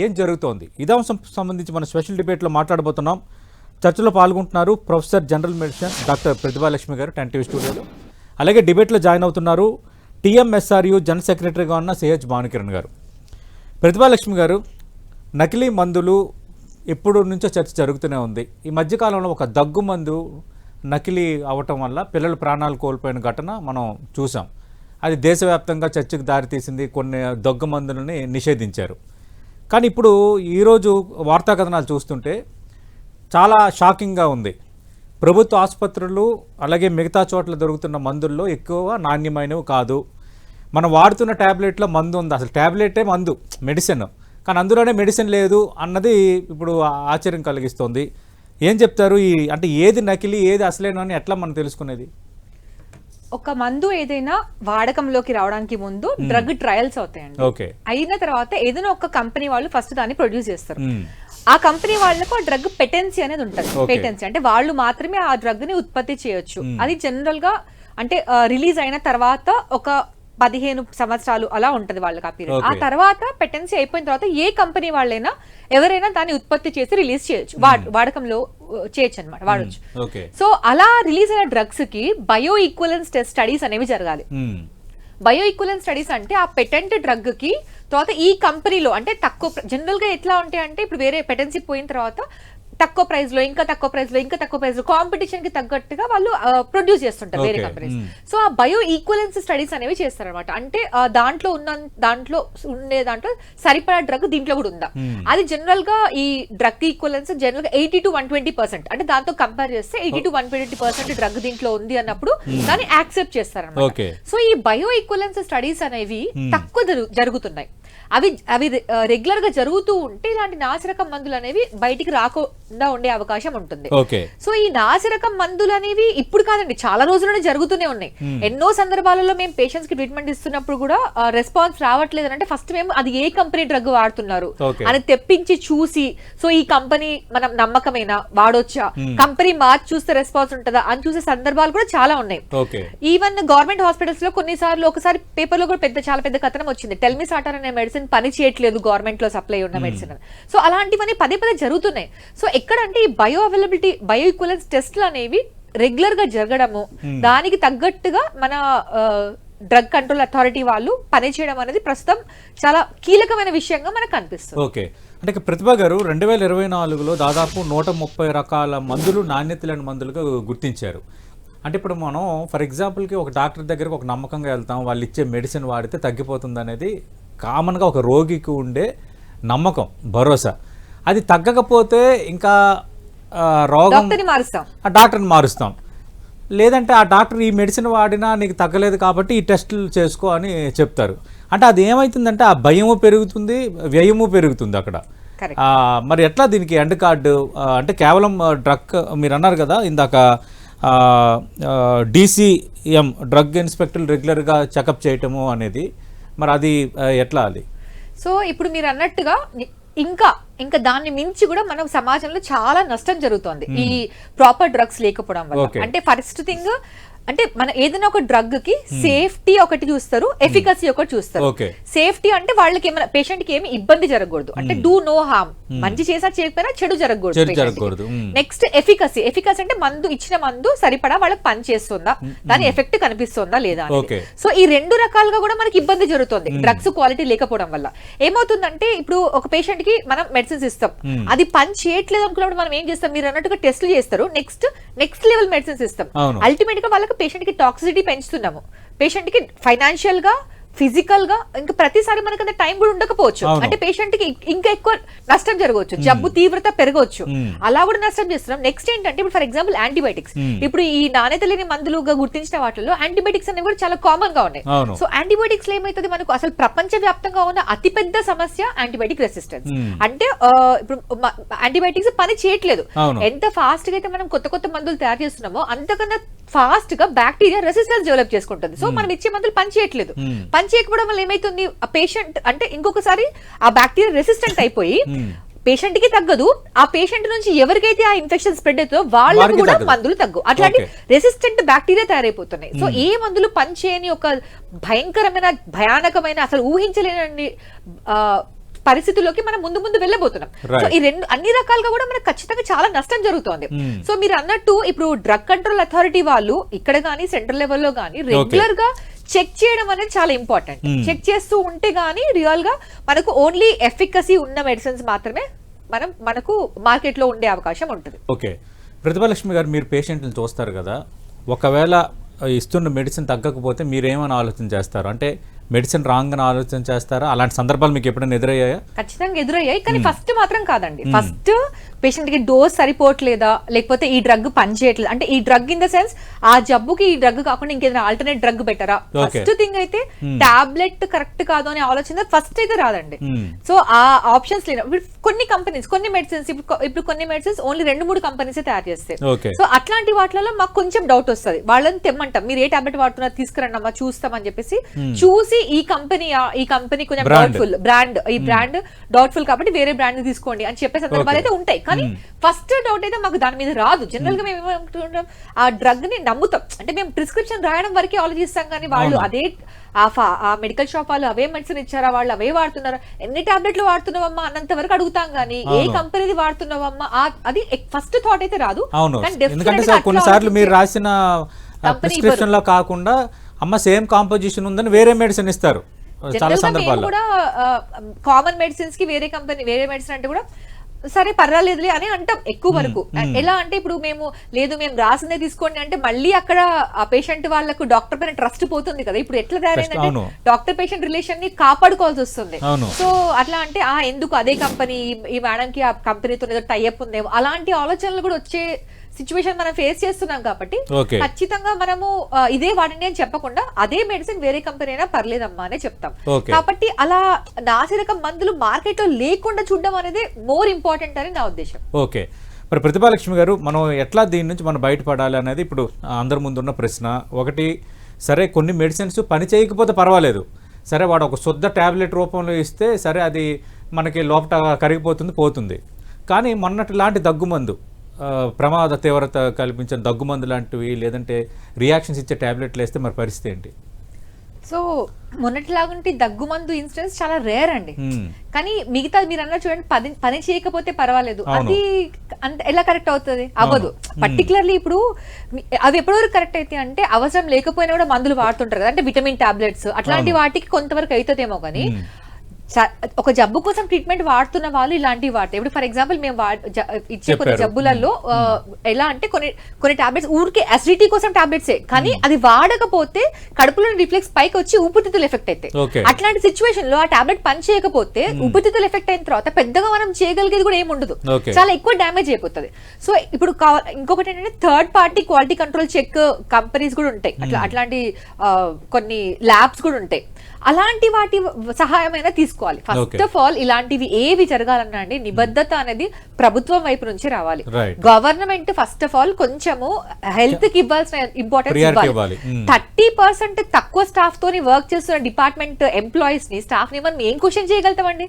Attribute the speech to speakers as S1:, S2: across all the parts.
S1: ఏం జరుగుతోంది? ఇదే అంశం సంబంధించి మన స్పెషల్ డిబేట్లో మాట్లాడబోతున్నాం. చర్చలో పాల్గొంటున్నారు professor general medicine doctor Pratibhalakshmi గారు టెన్ టీవీ స్టూడియోలో. అలాగే డిబేట్లో జాయిన్ అవుతున్నారు టీఎంఎస్ఆర్యు జనరల్ సెక్రటరీగా ఉన్న సిహెచ్ భానుకిరణ్ గారు. ప్రతిభాలక్ష్మి గారు నకిలీ మందులు ఎప్పుడు నుంచో చర్చ జరుగుతూనే ఉంది. ఈ మధ్యకాలంలో ఒక దగ్గు మందు నకిలీ అవటం వల్ల పిల్లలు ప్రాణాలు కోల్పోయిన ఘటన మనం చూసాం. అది దేశవ్యాప్తంగా చర్చకు దారితీసింది కొన్ని దగ్గు మందులని నిషేధించారు. కానీ ఇప్పుడు ఈరోజు వార్తా కథనాలు చూస్తుంటే చాలా షాకింగ్గా ఉంది. ప్రభుత్వ ఆసుపత్రులు అలాగే మిగతా చోట్ల దొరుకుతున్న మందుల్లో ఎక్కువ నాణ్యమైనవి కాదు. మనం వాడుతున్న ట్యాబ్లెట్లో మందు ఉంది. అసలు ట్యాబ్లెటే మందు మెడిసిన్. కానీ అందులోనే మెడిసిన్ లేదు అన్నది ఇప్పుడు ఆశ్చర్యం కలిగిస్తుంది. ఏం చెప్తారు ఈ అంటే ఏది నకిలీ ఏది అసలేనని ఎట్లా మనం తెలుసుకునేది?
S2: ఒక మందు ఏదైనా వాడకంలోకి రావడానికి ముందు డ్రగ్ ట్రయల్స్ అవుతాయండి. అయిన తర్వాత ఏదైనా ఒక కంపెనీ వాళ్ళు ఫస్ట్ దాన్ని ప్రొడ్యూస్ చేస్తారు.
S1: మ్మ్.
S2: ఆ కంపెనీ వాళ్ళకు ఆ డ్రగ్ పెటెన్సీ అనేది ఉంటుంది. పెటెన్సీ అంటే వాళ్ళు మాత్రమే ఆ డ్రగ్ని ఉత్పత్తి చేయొచ్చు. అది జనరల్గా అంటే రిలీజ్ అయిన తర్వాత ఒక పదిహేను సంవత్సరాలు అలా ఉంటది వాళ్ళకి ఆ పీరియడ్ ఆ. తర్వాత పెటెన్సీ అయిపోయిన తర్వాత ఏ కంపెనీ వాళ్ళైనా ఎవరైనా దాన్ని ఉత్పత్తి చేసి రిలీజ్ చేయొచ్చు. వాడ్- వాడకంలో చేయొచ్చు అనమాట వాడొచ్చు.
S1: ఓకే
S2: సో అలా రిలీజ్ అయిన డ్రగ్స్కి బయో ఈక్వలెన్స్ టెస్ట్ స్టడీస్ అనేవి జరగాలి. బయో ఈక్వలెన్స్ స్టడీస్ అంటే ఆ పెటెంట్ డ్రగ్కి తర్వాత ఈ కంపెనీలో అంటే తక్కువ జనరల్గా ఎట్లా ఉంటాయి అంటే ఇప్పుడు వేరే పెటెన్సీ పోయిన తర్వాత తక్కువ ప్రైస్లో ఇంకా తక్కువ ప్రైస్లో ఇంకా తక్కువ ప్రైస్లో కాంపిటీషన్కి తగ్గట్టుగా వాళ్ళు ప్రొడ్యూస్ చేస్తుంటారు వేరే. కంపెనీస్. సో ఆ బయో ఈక్వలెన్స్ స్టడీస్ అనేవి చేస్తారనమాట అంటే దాంట్లో ఉన్న దాంట్లో ఉండే దాంట్లో సరిపడా డ్రగ్ దీంట్లో కూడా ఉందా. అది జనరల్గా ఈ డ్రగ్ ఈక్వలెన్స్ జనరల్గా eighty to one twenty percent అంటే దాంతో కంపేర్ చేస్తే eighty to one twenty percent drug దీంట్లో ఉంది అన్నప్పుడు దాన్ని యాక్సెప్ట్ చేస్తారన్నమాట
S1: Okay.
S2: సో ఈ బయో ఈక్వలెన్స్ స్టడీస్ అనేవి తక్కువ జరు- జరుగుతున్నాయి అవి అవి రెగ్యులర్గా జరుగుతూ ఉంటే ఇలాంటి నాసిరకం మందులు అనేవి బయటికి రాకుండా ఉండే అవకాశం ఉంటుంది. సో ఈ నాసిరకం మందులు అనేవి ఇప్పుడు కాదండి చాలా రోజులనే జరుగుతూనే ఉన్నాయి. ఎన్నో సందర్భాలలో మేము పేషెంట్స్కి ట్రీట్మెంట్ ఇస్తున్నప్పుడు కూడా రెస్పాన్స్ రావట్లేదు అంటే ఫస్ట్ మేము అది ఏ కంపెనీ డ్రగ్ వాడుతున్నారు. అని తెప్పించి చూసి సో ఈ కంపెనీ మనం నమ్మకమేనా? వాడొచ్చా? కంపెనీ మార్చి చూస్తే రెస్పాన్స్ ఉంటుందా? అని చూసే సందర్భాలు కూడా చాలా ఉన్నాయి. ఈవెన్ గవర్నమెంట్ హాస్పిటల్స్లో కొన్నిసార్లు ఒకసారి పేపర్లో కూడా పెద్ద చాలా పెద్ద కథనం వచ్చింది. టెల్మి సాటార్ అనే మెడిసిన్ పని చేయట్లేదు గవర్నమెంట్లో సప్లై ఉన్న మెడిసిన్ సో అలాంటివన్నీ పదే పదే జరుగుతున్నాయి. సో ఎక్కడంటే ఈ బయో అవైలబిలిటీ బయో ఈక్వలెన్స్ టెస్ట్లు అనేవి రెగ్యులర్గా జరగడము దానికి తగ్గట్టుగా మన డ్రగ్ కంట్రోల్ అథారిటీ వాళ్ళు పనిచేయడం అనేది ప్రస్తుతం చాలా కీలకమైన విషయంగా మనకు కనిపిస్తుంది
S1: ఓకే. అంటే ప్రతిభ గారు రెండు వేల ఇరవై నాలుగులో దాదాపు నూట ముప్పై రకాల మందులు నాణ్యత లేని మందులుగా గుర్తించారు. అంటే ఇప్పుడు మనం ఫర్ ఎగ్జాంపుల్కి ఒక డాక్టర్ దగ్గరకు ఒక నమ్మకంగా వెళ్తాం వాళ్ళు ఇచ్చే మెడిసిన్ వాడితే తగ్గిపోతుంది అనేది కామన్గా ఒక రోగికి ఉండే నమ్మకం భరోసా. అది తగ్గకపోతే ఇంకా రోగం ఆ డాక్టర్ని మారుస్తాం. లేదంటే ఆ డాక్టర్ ఈ మెడిసిన్ వాడినా నీకు తగ్గలేదు కాబట్టి ఈ టెస్టులు చేసుకో అని చెప్తారు. అంటే అది ఏమవుతుందంటే ఆ భయము పెరుగుతుంది వ్యయము పెరుగుతుంది అక్కడ. మరి ఎట్లా దీనికి ఎండ్ కార్డు అంటే కేవలం డ్రగ్ మీరు అన్నారు కదా ఇందాక డీసీఎం డ్రగ్ ఇన్స్పెక్టర్ రెగ్యులర్గా చెకప్ చేయటము అనేది మరి అది ఎట్లా అది?
S2: సో ఇప్పుడు మీరు అన్నట్టుగా ఇంకా ఇంకా దాన్ని మించి కూడా మన సమాజంలో చాలా నష్టం జరుగుతోంది. ఈ ప్రాపర్ డ్రగ్స్ లేకపోవడం వల్ల. అంటే ఫస్ట్ థింగ్ అంటే మన ఏదైనా ఒక డ్రగ్కి సేఫ్టీ ఒకటి చూస్తారు ఎఫికసీ ఒకటి చూస్తారు. సేఫ్టీ అంటే వాళ్ళకి ఏమైనా పేషెంట్కి ఏమి ఇబ్బంది జరగకూడదు. అంటే డూ నో హార్మ్. మంచి చేసా చేయకపోయినా చెడు జరగకూడదు. Next efficacy. ఎఫికసీ అంటే మందు ఇచ్చిన మందు సరిపడా వాళ్ళకి పని చేస్తుందా దాని ఎఫెక్ట్ కనిపిస్తుందా లేదా. సో ఈ రెండు రకాలుగా కూడా మనకి ఇబ్బంది జరుగుతుంది. డ్రగ్స్ క్వాలిటీ లేకపోవడం వల్ల. ఏమవుతుందంటే ఇప్పుడు ఒక పేషెంట్కి మనం మెడిసిన్స్ ఇస్తాం. అది పని చేయట్లేదు అనుకున్నప్పుడు మనం ఏం చేస్తాం? మీరు అన్నట్టుగా టెస్ట్లు చేస్తారు. నెక్స్ట్ నెక్స్ట్ లెవెల్ మెడిసిన్స్ ఇస్తాం. అల్టిమేట్గా వాళ్ళకి పేషెంట్కి టాక్సిసిటీ పెంచుతున్నాము. పేషెంట్కి ఫైనాన్షియల్గా ఫిజికల్గా ఇంకా ప్రతిసారి మనకి అంత టైం కూడా ఉండకపోవచ్చు. అంటే పేషెంట్కి ఇంకా ఎక్కువ నష్టం జరగవచ్చు. జబ్బు తీవ్రత పెరగవచ్చు. అలా కూడా నష్టం చేస్తున్నాం. నెక్స్ట్ ఏంటంటే ఇప్పుడు ఫర్ ఎగ్జాంపుల్ యాంటీబయాటిక్స్ ఇప్పుడు ఈ నాణ్యత లేని మందులుగా గుర్తించిన వాటిలో యాంటీబయాటిక్స్ అనేవి కూడా చాలా కామన్గా ఉన్నాయి. సో యాంటీబయాటిక్స్లో ఏమైతుంది మనకు? అసలు ప్రపంచ వ్యాప్తంగా ఉన్న అతిపెద్ద సమస్య యాంటీబయాటిక్ రెసిస్టెన్స్ అంటే ఇప్పుడు యాంటీబయాటిక్స్ పని చేయట్లేదు. ఎంత ఫాస్ట్గా అయితే మనం కొత్త కొత్త మందులు తయారు చేస్తున్నామో అంతకన్నా ఫాస్ట్గా బ్యాక్టీరియా రెసిస్టెన్స్ డెవలప్ చేసుకుంటుంది. సో మనం ఇచ్చే మందులు పని చేయట్లేదు. పని చేయకపోవడం వల్ల ఏమైతుంది? ఆ పేషెంట్ అంటే ఇంకొకసారి ఆ బ్యాక్టీరియా రెసిస్టెంట్ అయిపోయి పేషెంట్కి తగ్గదు. ఆ పేషెంట్ నుంచి ఎవరికైతే ఆ ఇన్ఫెక్షన్ స్ప్రెడ్ అవుతుందో వాళ్ళకి కూడా. మందులు తగ్గు. అట్లాంటి. రెసిస్టెంట్ బ్యాక్టీరియా తయారైపోతున్నాయి. సో ఏ మందులు పనిచేయని ఒక భయంకరమైన భయానకమైన అసలు ఊహించలేని పరిస్థితుల్లోకి మనం ముందు ముందు వెళ్ళబోతున్నాం. సో. ఈ రెండు అన్ని రకాలుగా కూడా మనకు ఖచ్చితంగా చాలా నష్టం జరుగుతోంది.
S1: Hmm.
S2: సో మీరు అన్నట్టు ఇప్పుడు డ్రగ్ కంట్రోల్ అథారిటీ వాళ్ళు ఇక్కడ గానీ సెంట్రల్ లెవెల్లో గానీ రెగ్యులర్గా చెక్ చేయడం అనేది చాలా ఇంపార్టెంట్
S1: Hmm.
S2: చెక్ చేస్తూ ఉంటే గానీ రియల్గా మనకు ఓన్లీ ఎఫికసీ ఉన్న మెడిసిన్స్ మాత్రమే మనం మనకు మార్కెట్లో ఉండే అవకాశం ఉంటుంది.
S1: ఓకే. ప్రతిభాలక్ష్మి గారు మీరు పేషెంట్ని చూస్తారు కదా ఒకవేళ ఇస్తున్న మెడిసిన్ తగ్గకపోతే మీరేమని ఆలోచన చేస్తారు? అంటే మెడిసిన్ రాంగ్ అని ఆలోచన చేస్తారా? అలాంటి సందర్భాలు మీకు ఎప్పుడైనా ఎదురయ్యాయా?
S2: ఖచ్చితంగా ఎదురయ్యాయి కానీ ఫస్ట్ మాత్రం కాదండి. ఫస్ట్ పేషెంట్కి డోస్ సరిపోవట్లేదా? లేకపోతే ఈ డ్రగ్ పనిచేయట్లేదు అంటే ఈ డ్రగ్ ఇన్ ద సెన్స్ ఆ జబ్బుకి ఈ డ్రగ్ కాకుండా ఇంకేదైనా ఆల్టర్నేట్ డ్రగ్ బెటరా. ఫస్ట్ థింగ్ అయితే టాబ్లెట్ కరెక్ట్ కాదు అనే ఆలోచన ఫస్ట్ అయితే రాదండి.
S1: Hmm.
S2: సో ఆ ఆప్షన్స్ లేదు కొన్ని కంపెనీస్ కొన్ని మెడిసిన్స్ ఇప్పుడు ఇప్పుడు కొన్ని మెడిసిన్స్ ఓన్లీ రెండు మూడు కంపెనీస్ తయారు చేస్తాయి. సో అట్లాంటి వాటిలలో మాకు కొంచెం డౌట్ వస్తుంది. వాళ్ళని తెమ్మంటాం. మీరు ఏ టాబ్లెట్ వాడుతున్నారు తీసుకురండి అమ్మా చూస్తామని చెప్పేసి చూసి ఈ కంపెనీ ఈ కంపెనీ కొంచెం. డౌట్ఫుల్ బ్రాండ్ ఈ బ్రాండ్ డౌట్ఫుల్ కాబట్టి వేరే బ్రాండ్ తీసుకోండి అని చెప్పే సందర్భాలు. అయితే ఉంటాయి. కానీ ఫస్ట్ డౌట్ అయితే మాకు దాని మీద రాదు. జనరల్గా మేము. ఆ డ్రగ్ని నమ్ముతాం. అంటే మేము ప్రిస్క్రిప్షన్ రాయడం వరకే ఆలోచిస్తాం కానీ వాళ్ళు. అదే ఆ మెడికల్ షాప్ వాళ్ళు అవే మెడిసిన్ ఇచ్చారా వాళ్ళు అవే వాడుతున్నారా ఎన్ని టాబ్లెట్లు వాడుతున్నావమ్మా అన్నంత వరకు అడుగుతాం కానీ ఏ. కంపెనీది వాడుతున్నావమ్మా అది ఫస్ట్ థాట్ అయితే రాదు.
S1: ఎందుకంటే కొన్నిసార్లు మీరు రాసిన ప్రిస్క్రిప్షన్లో కాకుండా అమ్మ సేమ్ కాంపోజిషన్ ఉందని వేరే మెడిసిన్ ఇస్తారు. చాలా సందర్భాల్లో.
S2: కూడా కామన్ మెడిసిన్స్కి వేరే కంపెనీ వేరే మెడిసిన్ అంటే కూడా సరే పర్వాలేదులే అని అంటాం ఎక్కువ వరకు ఎలా అంటే ఇప్పుడు మేము లేదు మేము రాసిందే తీసుకోండి అంటే మళ్ళీ అక్కడ ఆ పేషెంట్ వాళ్ళకు డాక్టర్ పైన ట్రస్ట్ పోతుంది కదా ఇప్పుడు ఎట్లా తయారైందంటే. డాక్టర్ పేషెంట్ రిలేషన్ని కాపాడుకోవాల్సి వస్తుంది. సో అట్లా అంటే ఆ ఎందుకు అదే కంపెనీ ఈ మేడం కి ఆ కంపెనీతో ఏదో టైఅప్ ఉందేమో అలాంటి ఆలోచనలు కూడా వచ్చే సిచ్యువేషన్ మనం ఫేస్ చేస్తున్నాం కాబట్టి ఖచ్చితంగా మనము ఇదే వాడండి అని చెప్పకుండా అదే మెడిసిన్ వేరే కంపెనీ అయినా పర్లేదమ్మా అనే చెప్తాం. కాబట్టి అలా నాసిరకం మందులు మార్కెట్లో లేకుండా చూడడం అనేది మోర్ ఇంపార్టెంట్ అని నా ఉద్దేశం.
S1: ఓకే మరి ప్రతిభాలక్ష్మి గారు మనం ఎట్లా దీని నుంచి మనం బయటపడాలి అనేది ఇప్పుడు అందరి ముందున్న ప్రశ్న. ఒకటి సరే కొన్ని మెడిసిన్స్ పని చేయకపోతే పర్వాలేదు. సరే వాడు ఒక శుద్ధ ట్యాబ్లెట్ రూపంలో ఇస్తే సరే అది మనకి లోపల కరిగిపోతుంది పోతుంది. కానీ మొన్నటి లాంటి దగ్గుమందు ప్రమాద తీవ్రత కల్పించిన దగ్గుమందు లాంటివి లేదంటే రియాక్షన్స్ ఇచ్చే ట్యాబ్లెట్లు వేస్తే మరి పరిస్థితి ఏంటి?
S2: సో మొన్నటిలాగుంటే దగ్గుమందు ఇన్సిడెంట్స్ చాలా రేర్ అండి.
S1: మ్మ్.
S2: కానీ మిగతా మీరు అన్న చూడండి పని పని చేయకపోతే పర్వాలేదు. అది అంటే ఎలా కరెక్ట్ అవుతుంది? అవ్వదు. పర్టికులర్లీ ఇప్పుడు మీ- అవి ఎప్పటివరకు కరెక్ట్ అయితే అంటే అవసరం లేకపోయినా కూడా మందులు వాడుతుంటారు కదా. అంటే విటమిన్ టాబ్లెట్స్ అట్లాంటి వాటికి కొంతవరకు అవుతుందేమో కానీ. స- ఒక జబ్బు కోసం ట్రీట్మెంట్ వాడుతున్న వాళ్ళు ఇలాంటివి వాడతారు. ఇప్పుడు ఫర్ ఎగ్జాంపుల్ మేము ఇచ్చే కొన్ని. జబ్బులలో ఎలా అంటే కొన్ని కొన్ని టాబ్లెట్స్ ఊరికే అసిడిటీ కోసం టాబ్లెట్సే. కానీ అది వాడకపోతే కడుపులో రిఫ్లెక్స్ పైకి వచ్చి ఊపిరితిత్తులు ఎఫెక్ట్ అవుతాయి.
S1: ఓకే.
S2: అట్లాంటి సిచ్యువేషన్లో ఆ టాబ్లెట్ పని చేయకపోతే ఊపిరితిత్తులు ఎఫెక్ట్ అయిన తర్వాత పెద్దగా మనం చేయగలిగేది కూడా ఏమి ఉండదు
S1: ఓకే.
S2: చాలా ఎక్కువ డ్యామేజ్ అయిపోతుంది. సో ఇప్పుడు ఇంకొకటి ఏంటంటే third party quality control check companies కూడా ఉంటాయి. అట్లా అట్లాంటి కొన్ని ల్యాబ్స్ కూడా ఉంటాయి. అలాంటి వాటి సహాయమైనా తీసుకోవాలి ఫస్ట్. ఆఫ్ ఆల్ ఇలాంటివి ఏవి జరగాలన్నా అండి నిబద్ధత అనేది ప్రభుత్వం వైపు నుంచి రావాలి. గవర్నమెంట్ ఫస్ట్ ఆఫ్ ఆల్ కొంచెము హెల్త్కి ఇవ్వాల్సిన ఇంపార్టెన్స్ ఇవ్వాలి.
S1: Hmm.
S2: థర్టీ పర్సెంట్ తక్కువ స్టాఫ్ తోని వర్క్ చేస్తున్న డిపార్ట్మెంట్ ఎంప్లాయీస్ని స్టాఫ్ని మనం ఏం క్వశ్చన్ చేయగలుగుతామండి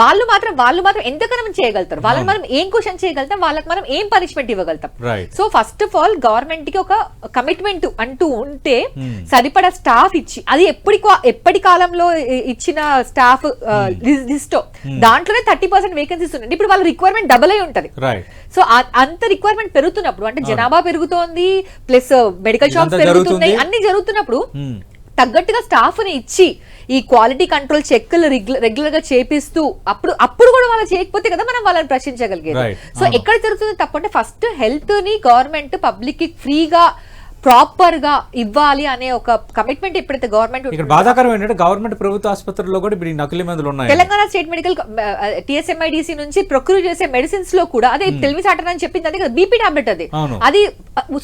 S2: వాళ్ళు మాత్రం వాళ్ళు మాత్రం ఎంతకనం చేయగలుగుతారు వాళ్ళని మనం ఏం క్వశ్చన్ చేయగలుగుతాం వాళ్ళకి మనం ఏం పనిష్మెంట్ ఇవ్వగలుగుతాం సో ఫస్ట్ ఆఫ్ ఆల్ గవర్నమెంట్కి ఒక కమిట్మెంట్ అంటూ ఉంటే
S1: Hmm.
S2: సరిపడా స్టాఫ్ ఇచ్చి అది ఎప్పటి ఎప్పటి కాలంలో ఇచ్చిన స్టాఫ్ లిస్ట్. దాంట్లోనే థర్టీ పర్సెంట్ వేకెన్సీస్ ఉన్నాయి. ఇప్పుడు వాళ్ళ రిక్వైర్మెంట్ డబుల్ అయి ఉంటది. సో అంత రిక్వైర్మెంట్ పెరుగుతున్నప్పుడు అంటే జనాభా పెరుగుతోంది ప్లస్ మెడికల్ షాప్స్
S1: ఇదంతా
S2: పెరుగుతున్నాయి. అన్ని జరుగుతున్నప్పుడు
S1: మ్మ్.
S2: తగ్గట్టుగా స్టాఫ్ని ఇచ్చి ఈ క్వాలిటీ కంట్రోల్ చెక్లు రెగ్యులర్గా చేపిస్తూ అప్పుడు అప్పుడు కూడా వాళ్ళు చేయకపోతే కదా మనం వాళ్ళని ప్రశ్నించగలిగేది. సో ఎక్కడ జరుగుతుంది తప్పు అంటే ఫస్ట్ హెల్త్ని గవర్నమెంట్ పబ్లిక్కి ఫ్రీగా ప్రాపర్గా ఇవ్వాలి అనే ఒక కమిట్మెంట్ ఎప్పుడైతే గవర్నమెంట్
S1: ఇక్కడ బాధాకరం ఏంటంటే గవర్నమెంట్ ప్రభుత్వ ఆసుపత్రుల్లో కూడా ఇప్పుడు నకిలీ మందులు ఉన్నాయి
S2: తెలంగాణ స్టేట్ మెడికల్ టిఎస్ఎంఐడిసి నుంచి ప్రొక్యూర్ చేసే మెడిసిన్స్లో కూడా అదే తెలివి సాటన్ అని చెప్పింది అదే కదా బీపీ టాబ్లెట్ అది. అది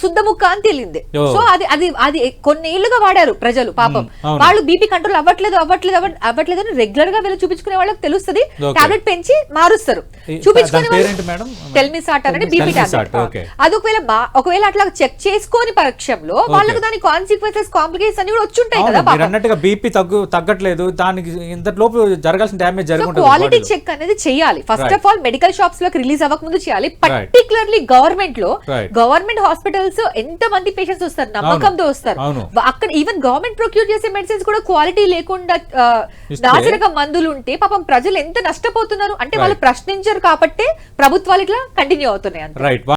S2: శుద్ధ ముక్క అని తేలింది. సో అది అది అది కొన్ని ఏళ్ళుగా వాడారు ప్రజలు పాపం
S1: అవును.
S2: వాళ్ళు బీపీ కంట్రోల్ అవ్వట్లేదు అవ్వట్లేదు అవ్వ- అవ్వట్లేదు అని రెగ్యులర్గా వెళ్ళి చూపించుకునే వాళ్ళకి తెలుస్తుంది. టాబ్లెట్ పెంచి మారుస్తారు చూపించుకునే
S1: దాని పేరేంటి మేడం?
S2: టెల్మి సాట్ అనేది బీపీ టాబ్లెట్. అది ఒకవేళ ఒకవేళ అట్లా చెక్ చేసుకోని పక్షంలో వాళ్ళకి దాని కాన్సిక్వెన్సెస్ కాంప్లికేషన్స్ అన్ని కూడా వచ్చి ఉంటాయి
S1: అవును,
S2: కదా
S1: మీరు అన్నట్టుగా బీపీ తగ్గు తగ్గట్లేదు. దానికి ఇంతలోపు జరగాల్సిన డ్యామేజ్ జరుగుతుంది
S2: క్వాలిటీ చెక్ అనేది చేయాలి. ఫస్ట్. ఆఫ్ ఆల్ మెడికల్ షాప్స్లోకి రిలీజ్ అవ్వక ముందు చేయాలి పర్టికులర్లీ
S1: గవర్నమెంట్లో.
S2: గవర్నమెంట్ హాస్పిటల్ హాస్పిటల్స్ ఎంత మంది పేషెంట్స్ వస్తారు నమ్మకంతో వస్తారు. అక్కడ ఈవెన్ గవర్నమెంట్ ప్రొక్యూర్ చేసే మెడిసిన్స్ కూడా క్వాలిటీ లేకుండా
S1: ఇస్తే-
S2: నాసిరకం మందులు ఉంటే పాపం ప్రజలు ఎంత నష్టపోతున్నారు? అంటే వాళ్ళు ప్రశ్నించరు కాబట్టి ప్రభుత్వాలు ఇట్లా కంటిన్యూ అవుతున్నాయి
S1: రైట్